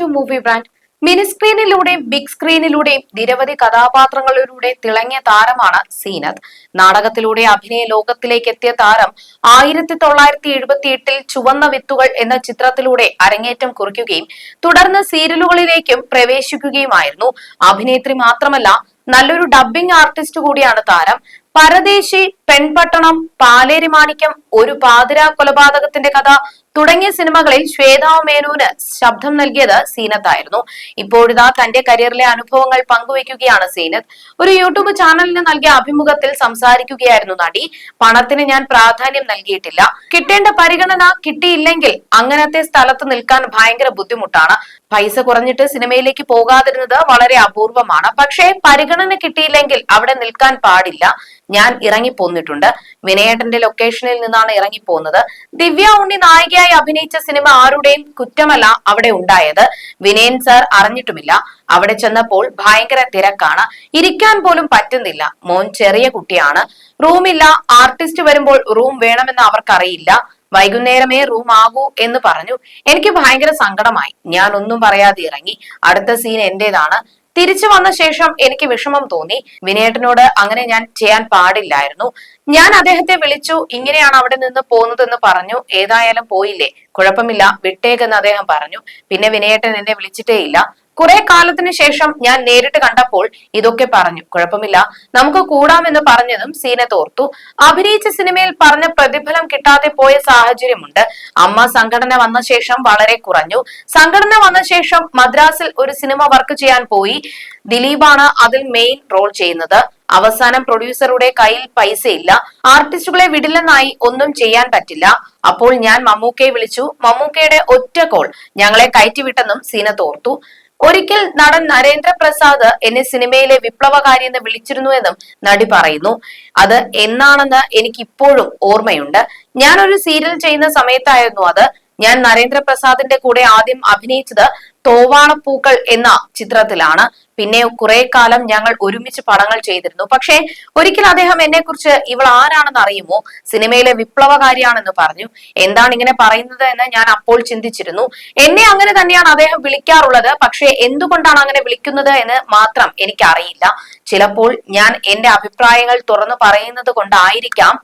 To movie brand mini സ്ക്രീനിലൂടെയും big സ്ക്രീനിലൂടെയും നിരവധി കഥാപാത്രങ്ങളിലൂടെ തിളങ്ങിയ താരമാണ് സീനത്ത്. നാടകത്തിലൂടെ അഭിനയ ലോകത്തിലേക്ക് എത്തിയ താരം ആയിരത്തി തൊള്ളായിരത്തി എഴുപത്തി എട്ടിൽ ചുവന്ന വിത്തുകൾ എന്ന ചിത്രത്തിലൂടെ അരങ്ങേറ്റം കുറിക്കുകയും തുടർന്ന് സീരിയലുകളിലേക്കും പ്രവേശിക്കുകയുമായിരുന്നു. അഭിനേത്രി മാത്രമല്ല നല്ലൊരു ഡബ്ബിംഗ് ആർട്ടിസ്റ്റ് കൂടിയാണ് താരം. പരദേശി പെൺപട്ടണം പാലേരി മാണിക്യം ഒരു പാതിര കൊലപാതകത്തിന്റെ കഥ തുടങ്ങിയ സിനിമകളിൽ ശ്വേതാ മേനോന് ശബ്ദം നൽകിയത് സീനത്തായിരുന്നു. ഇപ്പോഴിതാ തന്റെ കരിയറിലെ അനുഭവങ്ങൾ പങ്കുവയ്ക്കുകയാണ് സീനത്ത്. ഒരു യൂട്യൂബ് ചാനലിന് നൽകിയ അഭിമുഖത്തിൽ സംസാരിക്കുകയായിരുന്നു നടി. പണത്തിന് ഞാൻ പ്രാധാന്യം നൽകിയിട്ടില്ല. കിട്ടേണ്ട പരിഗണന കിട്ടിയില്ലെങ്കിൽ അങ്ങനത്തെ സ്ഥലത്ത് നിൽക്കാൻ ഭയങ്കര ബുദ്ധിമുട്ടാണ്. പൈസ കുറഞ്ഞിട്ട് സിനിമയിലേക്ക് പോകാതിരുന്നത് വളരെ അപൂർവമാണ്. പക്ഷേ പരിഗണന കിട്ടിയില്ലെങ്കിൽ അവിടെ നിൽക്കാൻ പാടില്ല. ഞാൻ ഇറങ്ങിപ്പോന്നിട്ടുണ്ട്. വിനയേട്ടന്റെ ലൊക്കേഷനിൽ നിന്നാണ് ഇറങ്ങിപ്പോന്നത്. ദിവ്യ ഉണ്ണി നായികയായി അഭിനയിച്ച സിനിമ ആരുടെയും കുറ്റമല്ല അവിടെ ഉണ്ടായത്. വിനയൻ സാർ അറിഞ്ഞിട്ടുമില്ല. അവിടെ ചെന്നപ്പോൾ ഭയങ്കര തിരക്കാണ്. ഇരിക്കാൻ പോലും പറ്റുന്നില്ല. മോൻ ചെറിയ കുട്ടിയാണ്. റൂമില്ല. ആർട്ടിസ്റ്റ് വരുമ്പോൾ റൂം വേണമെന്ന് അവർക്കറിയില്ല. വൈകുന്നേരമേ റൂം ആകൂ എന്ന് പറഞ്ഞു. എനിക്ക് ഭയങ്കര സങ്കടമായി. ഞാൻ ഒന്നും പറയാതെ ഇറങ്ങി. അടുത്ത സീൻ എന്റേതാണ്. തിരിച്ചു വന്ന ശേഷം എനിക്ക് വിഷമം തോന്നി. വിനയേട്ടനോട് അങ്ങനെ ഞാൻ ചെയ്യാൻ പാടില്ലായിരുന്നു. ഞാൻ അദ്ദേഹത്തെ വിളിച്ചു ഇങ്ങനെയാണ് അവിടെ നിന്ന് പോകുന്നതെന്ന് പറഞ്ഞു. ഏതായാലും പോയില്ലേ? കുഴപ്പമില്ല. വിട്ടേക്കെന്ന് അദ്ദേഹം പറഞ്ഞു. പിന്നെ വിനയേട്ടൻ എന്നെ വിളിച്ചിട്ടേയില്ല. കുറെ കാലത്തിന് ശേഷം ഞാൻ നേരിട്ട് കണ്ടപ്പോൾ ഇതൊക്കെ പറഞ്ഞു. കുഴപ്പമില്ല. നമുക്ക് കൂടാമെന്ന് പറഞ്ഞതും സീനെ തോർത്തു. അഭിനയിച്ച സിനിമയിൽ പറഞ്ഞ പ്രതിഫലം കിട്ടാതെ പോയ സാഹചര്യമുണ്ട്. അമ്മ സംഘടന വന്ന ശേഷം വളരെ കുറഞ്ഞു. സംഘടന വന്ന ശേഷം മദ്രാസിൽ ഒരു സിനിമ വർക്ക് ചെയ്യാൻ പോയി. ദിലീപാണ് അതിൽ മെയിൻ റോൾ ചെയ്യുന്നത്. അവസാനം പ്രൊഡ്യൂസറുടെ കയ്യിൽ പൈസയില്ല. ആർട്ടിസ്റ്റുകളെ വിടില്ലെന്നായി ഒന്നും ചെയ്യാൻ പറ്റില്ല. അപ്പോൾ ഞാൻ മമ്മൂക്കയെ വിളിച്ചു. മമ്മൂക്കയുടെ ഒറ്റ കോൾ ഞങ്ങളെ കയറ്റിവിട്ടെന്നും സീന തോർത്തു. ഒരിക്കൽ നടൻ നരേന്ദ്ര പ്രസാദ് എന്നെ സിനിമയിലെ വിപ്ലവകാരി എന്ന് വിളിച്ചിരുന്നു എന്നും നടി പറയുന്നു. അത് എന്നാണെന്ന് എനിക്ക് ഇപ്പോഴും ഓർമ്മയുണ്ട്. ഞാനൊരു സീരിയൽ ചെയ്യുന്ന സമയത്തായിരുന്നു അത്. ഞാൻ നരേന്ദ്രപ്രസാദിന്റെ കൂടെ ആദ്യം അഭിനയിച്ചത് തോവാണപ്പൂക്കൾ എന്ന ചിത്രത്തിലാണ്. പിന്നെ കുറെ കാലം ഞങ്ങൾ ഒരുമിച്ച് പടങ്ങൾ ചെയ്തിരുന്നു. പക്ഷേ ഒരിക്കൽ അദ്ദേഹം എന്നെ കുറിച്ച് ഇവൾ ആരാണെന്ന് അറിയുമോ? സിനിമയിലെ വിപ്ലവകാരിയാണെന്ന് പറഞ്ഞു. എന്താണ് ഇങ്ങനെ പറയുന്നത് എന്ന് ഞാൻ അപ്പോൾ ചിന്തിച്ചിരുന്നു. എന്നെ അങ്ങനെ തന്നെയാണ് അദ്ദേഹം വിളിക്കാറുള്ളത്. പക്ഷേ എന്തുകൊണ്ടാണ് അങ്ങനെ വിളിക്കുന്നത് എന്ന് മാത്രം എനിക്കറിയില്ല. ചിലപ്പോൾ ഞാൻ എന്റെ അഭിപ്രായങ്ങൾ തുറന്നു പറയുന്നത് കൊണ്ടായിരിക്കാം.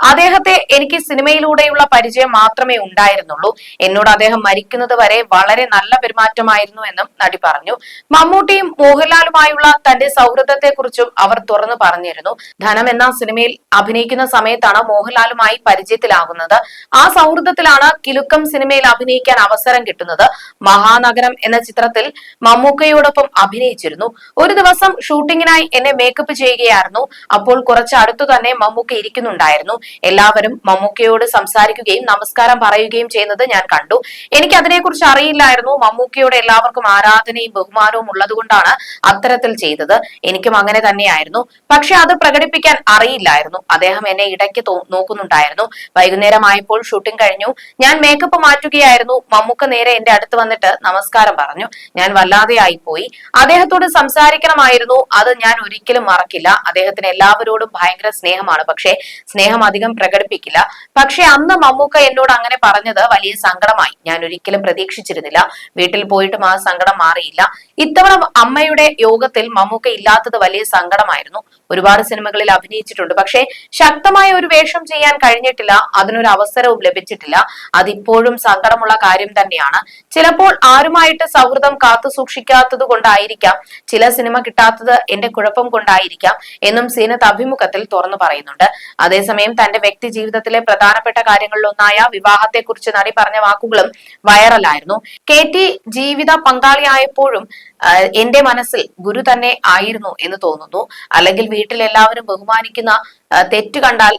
അദ്ദേഹത്തെ എനിക്ക് സിനിമയിലൂടെയുള്ള പരിചയം മാത്രമേ ഉണ്ടായിരുന്നുള്ളൂ. എന്നോട് അദ്ദേഹം മരിക്കുന്നത് വരെ വളരെ നല്ല പെരുമാറ്റമായിരുന്നു എന്നും നടി പറഞ്ഞു. മമ്മൂട്ടിയും മോഹൻലാലുമായുള്ള തന്റെ സൗഹൃദത്തെ കുറിച്ചും അവർ തുറന്നു പറഞ്ഞിരുന്നു. ധനം എന്ന സിനിമയിൽ അഭിനയിക്കുന്ന സമയത്താണ് മോഹൻലാലുമായി പരിചയത്തിലാകുന്നത് ആ സൗഹൃദത്തിലാണ് കിലുക്കം സിനിമയിൽ അഭിനയിക്കാൻ അവസരം കിട്ടുന്നത്. മഹാനഗരം എന്ന ചിത്രത്തിൽ മമ്മൂക്കയോടൊപ്പം അഭിനയിച്ചിരുന്നു. ഒരു ദിവസം ഷൂട്ടിങ്ങിനായി എന്നെ മേക്കപ്പ് ചെയ്യുകയായിരുന്നു. അപ്പോൾ കുറച്ച് അടുത്തു തന്നെ മമ്മൂക്ക ഇരിക്കുന്നുണ്ടായിരുന്നു. എല്ലാവരും മമ്മൂക്കയോട് സംസാരിക്കുകയും നമസ്കാരം പറയുകയും ചെയ്യുന്നത് ഞാൻ കണ്ടു. എനിക്ക് അതിനെക്കുറിച്ച് അറിയില്ലായിരുന്നു. മമ്മൂക്കയോട് എല്ലാവർക്കും ആരാധനയും ബഹുമാനവും ഉള്ളതുകൊണ്ടാണ് അത്തരത്തിൽ ചെയ്തത്. എനിക്കും അങ്ങനെ തന്നെയായിരുന്നു. പക്ഷെ അത് പ്രകടിപ്പിക്കാൻ അറിയില്ലായിരുന്നു. അദ്ദേഹം എന്നെ ഇടയ്ക്ക് നോക്കുന്നുണ്ടായിരുന്നു. വൈകുന്നേരമായപ്പോൾ ഷൂട്ടിംഗ് കഴിഞ്ഞു. ഞാൻ മേക്കപ്പ് മാറ്റുകയായിരുന്നു. മമ്മൂക്ക നേരെ എന്റെ അടുത്ത് വന്നിട്ട് നമസ്കാരം പറഞ്ഞു. ഞാൻ വല്ലാതെയായി പോയി അദ്ദേഹത്തോട് സംസാരിക്കണമായിരുന്നു. അത് ഞാൻ ഒരിക്കലും മറക്കില്ല. അദ്ദേഹത്തിന് എല്ലാവരോടും ഭയങ്കര സ്നേഹമാണ്. പക്ഷേ സ്നേഹം അധികം പ്രകടിപ്പിക്കില്ല. പക്ഷെ അന്ന് മമ്മൂക്ക എന്നോട് അങ്ങനെ പറഞ്ഞത് വലിയ സങ്കടമായി. ഞാൻ ഒരിക്കലും പ്രതീക്ഷിച്ചിരുന്നില്ല. വീട്ടിൽ പോയിട്ടും ആ സങ്കടം മാറിയില്ല. ഇത്തവണ അമ്മയുടെ യോഗത്തിൽ മമ്മൂക്ക ഇല്ലാത്തത് വലിയ സങ്കടമായിരുന്നു. ഒരുപാട് സിനിമകളിൽ അഭിനയിച്ചിട്ടുണ്ട്. പക്ഷേ ശക്തമായ ഒരു വേഷം ചെയ്യാൻ കഴിഞ്ഞിട്ടില്ല. അതിനൊരു അവസരവും ലഭിച്ചിട്ടില്ല. അതിപ്പോഴും സങ്കടമുള്ള കാര്യം തന്നെയാണ്. ചിലപ്പോൾ ആരുമായിട്ട് സൗഹൃദം കാത്തു സൂക്ഷിക്കാത്തത് കൊണ്ടായിരിക്കാം. ചില സിനിമ കിട്ടാത്തത് എന്റെ കുഴപ്പം കൊണ്ടായിരിക്കാം എന്നും സീനത്ത് അഭിമുഖത്തിൽ തുറന്നു പറയുന്നുണ്ട്. അതേസമയം തന്റെ വ്യക്തി ജീവിതത്തിലെ പ്രധാനപ്പെട്ട കാര്യങ്ങളിലൊന്നായ വിവാഹത്തെക്കുറിച്ച് നടി പറഞ്ഞ വാക്കുകളും വൈറലായിരുന്നു. കെ ടി ജീവിത പങ്കാളിയായപ്പോഴും എന്റെ മനസ്സിൽ ഗുരു തന്നെ ആയിരുന്നു എന്ന് തോന്നുന്നു. അല്ലെങ്കിൽ വീട്ടിൽ എല്ലാവരും ബഹുമാനിക്കുന്ന തെറ്റ് കണ്ടാൽ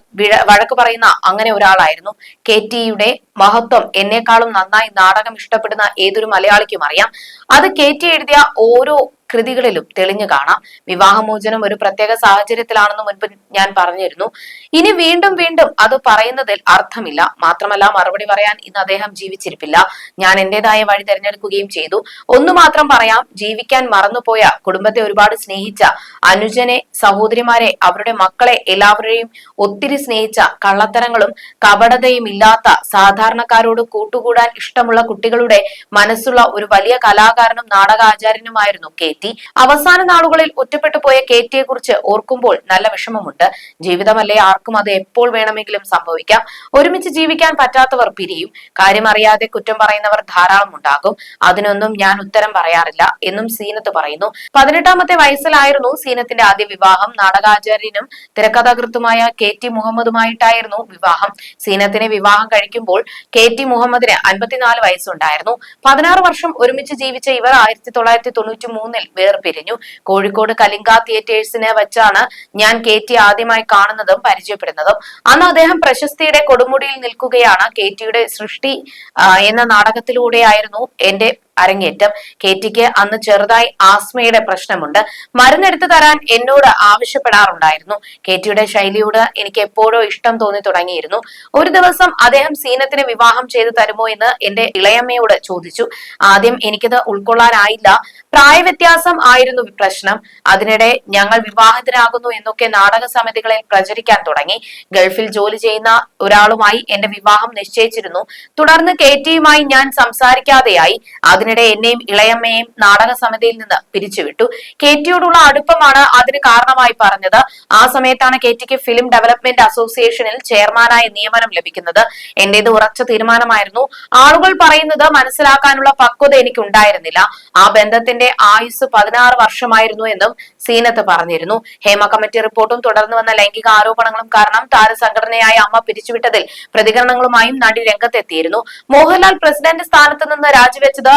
വഴക്ക് പറയുന്ന അങ്ങനെ ഒരാളായിരുന്നു. കെ ടിയുടെ മഹത്വം എന്നെക്കാളും നന്നായി നാടകം ഇഷ്ടപ്പെടുന്ന ഏതൊരു മലയാളിക്കും അറിയാം. അത് കെ ടി എഴുതിയ ഓരോ കൃതികളിലും തെളിഞ്ഞു കാണാം. വിവാഹമോചനം ഒരു പ്രത്യേക സാഹചര്യത്തിലാണെന്ന് മുൻപ് ഞാൻ പറഞ്ഞിരുന്നു. ഇനി വീണ്ടും വീണ്ടും അത് പറയുന്നതിൽ അർത്ഥമില്ല. മാത്രമല്ല മറുപടി പറയാൻ ഇന്ന് അദ്ദേഹം ജീവിച്ചിരിപ്പില്ല. ഞാൻ എന്റേതായ വഴി തിരഞ്ഞെടുക്കുകയും ചെയ്തു. ഒന്നു മാത്രം പറയാം ജീവിക്കാൻ മറന്നുപോയ കുടുംബത്തെ ഒരുപാട് സ്നേഹിച്ച അനുജനെ സഹോദരിമാരെ അവരുടെ മക്കളെ എല്ലാവരെയും ഒത്തിരി സ്നേഹിച്ച കള്ളത്തരങ്ങളും കപടതയും ഇല്ലാത്ത സാധാരണക്കാരോട് കൂട്ടുകൂടാൻ ഇഷ്ടമുള്ള കുട്ടികളുടെ മനസ്സുള്ള ഒരു വലിയ കലാകാരനും നാടകാചാര്യനുമായിരുന്നു കെ. ടി അവസാന നാളുകളിൽ ഒറ്റപ്പെട്ടു പോയ കെ ടിയെ കുറിച്ച് ഓർക്കുമ്പോൾ നല്ല വിഷമമുണ്ട്. ജീവിതമല്ലേ ആർക്കും അത് എപ്പോൾ വേണമെങ്കിലും സംഭവിക്കാം. ഒരുമിച്ച് ജീവിക്കാൻ പറ്റാത്തവർ പിരിയും. കാര്യമറിയാതെ കുറ്റം പറയുന്നവർ ധാരാളം ഉണ്ടാകും. അതിനൊന്നും ഞാൻ ഉത്തരം പറയാറില്ല എന്നും സീനത്ത് പറയുന്നു. പതിനെട്ടാമത്തെ വയസ്സിലായിരുന്നു സീനത്തിന്റെ ആദ്യ വിവാഹം. നാടകാചാര്യനും തിരക്കഥാകൃത്തുമായ കെ ടി മുഹമ്മദുമായിട്ടായിരുന്നു വിവാഹം. സീനത്തിനെ വിവാഹം കഴിക്കുമ്പോൾ കെ ടി മുഹമ്മദിന് അൻപത്തിനാല് വയസ്സുണ്ടായിരുന്നു. പതിനാറ് വർഷം ഒരുമിച്ച് ജീവിച്ച ഇവർ ആയിരത്തി തൊള്ളായിരത്തി തൊണ്ണൂറ്റി മൂന്നിൽ വേർപിരിഞ്ഞു കോഴിക്കോട് കലിംഗ തിയേറ്റേഴ്സിനെ വെച്ചാണ് ഞാൻ കെ ടി ആദ്യമായി കാണുന്നതും പരിചയപ്പെടുന്നതും. അന്ന് അദ്ദേഹം പ്രശസ്തിയുടെ കൊടുമുടിയിൽ നിൽക്കുകയാണ് കെ ടിയുടെ സൃഷ്ടി എന്ന നാടകത്തിലൂടെയായിരുന്നു എന്റെ അരങ്ങേറ്റം. കെ ടിക്ക് അന്ന് ചെറുതായി ആസ്മയുടെ പ്രശ്നമുണ്ട്. മരുന്നെടുത്തു തരാൻ എന്നോട് ആവശ്യപ്പെടാറുണ്ടായിരുന്നു. കെ ടിയുടെ ശൈലിയോട് എനിക്ക് എപ്പോഴോ ഇഷ്ടം തോന്നി തുടങ്ങിയിരുന്നു. ഒരു ദിവസം അദ്ദേഹം സീനത്തിന് വിവാഹം ചെയ്തു തരുമോ എന്ന് എന്റെ ഇളയമ്മയോട് ചോദിച്ചു. ആദ്യം എനിക്കത് ഉൾക്കൊള്ളാനായില്ല. പ്രായവ്യത്യാസം ആയിരുന്നു പ്രശ്നം. അതിനിടെ ഞങ്ങൾ വിവാഹത്തിനാകുന്നു എന്നൊക്കെ നാടക സമിതികളിൽ പ്രചരിക്കാൻ തുടങ്ങി. ഗൾഫിൽ ജോലി ചെയ്യുന്ന ഒരാളുമായി എന്റെ വിവാഹം നിശ്ചയിച്ചിരുന്നു. തുടർന്ന് കെ ടിയുമായി ഞാൻ സംസാരിക്കാതെയായി. അതിനിടെ എന്നെയും ഇളയമ്മയെയും നാടക സമിതിയിൽ നിന്ന് പിരിച്ചുവിട്ടു. കെ ടിയോടുള്ള അടുപ്പമാണ് അതിന് കാരണമായി പറഞ്ഞത്. ആ സമയത്താണ് കെ ടിക്ക് ഫിലിം ഡെവലപ്മെന്റ് അസോസിയേഷനിൽ ചെയർമാനായി നിയമനം ലഭിക്കുന്നത്. എന്റേത് ഉറച്ച തീരുമാനമായിരുന്നു. ആളുകൾ പറയുന്നത് മനസ്സിലാക്കാനുള്ള പക്വത എനിക്ക് ഉണ്ടായിരുന്നില്ല ആ ബന്ധത്തിന്റെ ആയുസ് പതിനാറ് വർഷമായിരുന്നു എന്നും സീനത്ത് പറഞ്ഞിരുന്നു. ഹേമ കമ്മിറ്റി റിപ്പോർട്ടും തുടർന്നു വന്ന ലൈംഗിക ആരോപണങ്ങളും കാരണം താരസംഘടനയായ അമ്മ പിരിച്ചുവിട്ടതിൽ പ്രതികരണങ്ങളുമായും നടി രംഗത്തെത്തിയിരുന്നു. മോഹൻലാൽ പ്രസിഡന്റ് സ്ഥാനത്ത് നിന്ന് രാജിവെച്ചത്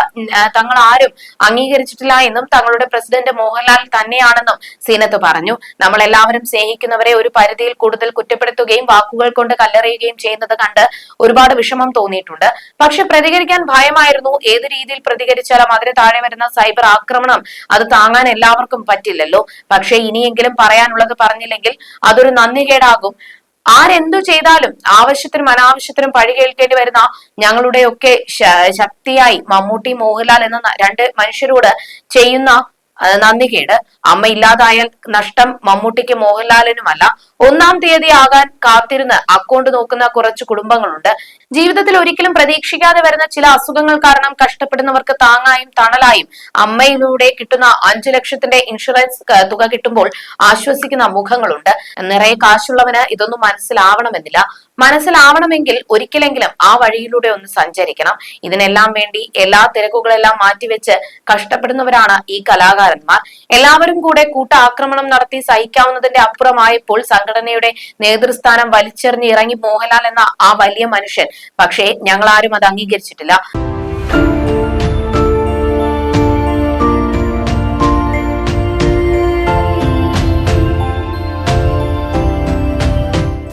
തങ്ങൾ ആരും അംഗീകരിച്ചിട്ടില്ല എന്നും തങ്ങളുടെ പ്രസിഡന്റ് മോഹൻലാൽ തന്നെയാണെന്നും സീനത്ത് പറഞ്ഞു. നമ്മൾ എല്ലാവരും സ്നേഹിക്കുന്നവരെ ഒരു പരിധിയിൽ കൂടുതൽ കുറ്റപ്പെടുത്തുകയും വാക്കുകൾ കൊണ്ട് കല്ലെറിയുകയും ചെയ്യുന്നത് കണ്ട് ഒരുപാട് വിഷമം തോന്നിയിട്ടുണ്ട്. പക്ഷെ പ്രതികരിക്കാൻ ഭയമായിരുന്നു. ഏത് രീതിയിൽ പ്രതികരിച്ചാലും അതിന് താഴെ വരുന്ന സൈബർ ആക്രമണം അത് താങ്ങാൻ എല്ലാവർക്കും പറ്റില്ലല്ലോ. പക്ഷെ ഇനിയെങ്കിലും പറയാനുള്ളത് പറഞ്ഞില്ലെങ്കിൽ അതൊരു നന്ദികേടാകും. ആരെന്തു ചെയ്താലും ആവശ്യത്തിനും അനാവശ്യത്തിനും പഴി കേൾക്കേണ്ടി വരുന്ന ഞങ്ങളുടെയൊക്കെ ശക്തിയായി മമ്മൂട്ടി മോഹൻലാൽ എന്ന രണ്ട് മനുഷ്യരോട് ചെയ്യുന്ന നന്ദി നന്ദികേട്. അമ്മ ഇല്ലാതായാൽ നഷ്ടം മമ്മൂട്ടിക്ക് മോഹൻലാലിനുമല്ല. ഒന്നാം തീയതി ആകാൻ കാത്തിരുന്ന് അക്കൗണ്ട് നോക്കുന്ന കുറച്ച് കുടുംബങ്ങളുണ്ട്. ജീവിതത്തിൽ ഒരിക്കലും പ്രതീക്ഷിക്കാതെ വരുന്ന ചില അസുഖങ്ങൾ കാരണം കഷ്ടപ്പെടുന്നവർക്ക് താങ്ങായും തണലായും അമ്മയിലൂടെ കിട്ടുന്ന അഞ്ചു ലക്ഷത്തിന്റെ ഇൻഷുറൻസ് തുക കിട്ടുമ്പോൾ ആശ്വസിക്കുന്ന മുഖങ്ങളുണ്ട്. നിറയെ കാശുള്ളവന് ഇതൊന്നും മനസ്സിലാവണമെന്നില്ല. മനസ്സിലാവണമെങ്കിൽ ഒരിക്കലെങ്കിലും ആ വഴിയിലൂടെ ഒന്ന് സഞ്ചരിക്കണം. ഇതിനെല്ലാം വേണ്ടി എല്ലാ തിരക്കുകളെല്ലാം മാറ്റിവെച്ച് കഷ്ടപ്പെടുന്നവരാണ് ഈ കലാകാരന്മാർ. എല്ലാവരും കൂടെ കൂട്ടാക്രമണം നടത്തി സഹിക്കാവുന്നതിന്റെ അപ്പുറമായപ്പോൾ സംഘടനയുടെ നേതൃസ്ഥാനം വലിച്ചെറിഞ്ഞ് ഇറങ്ങി മോഹൻലാൽ എന്ന ആ വലിയ മനുഷ്യൻ പക്ഷേ ഞങ്ങൾ ആരും അത് അംഗീകരിച്ചിട്ടില്ല.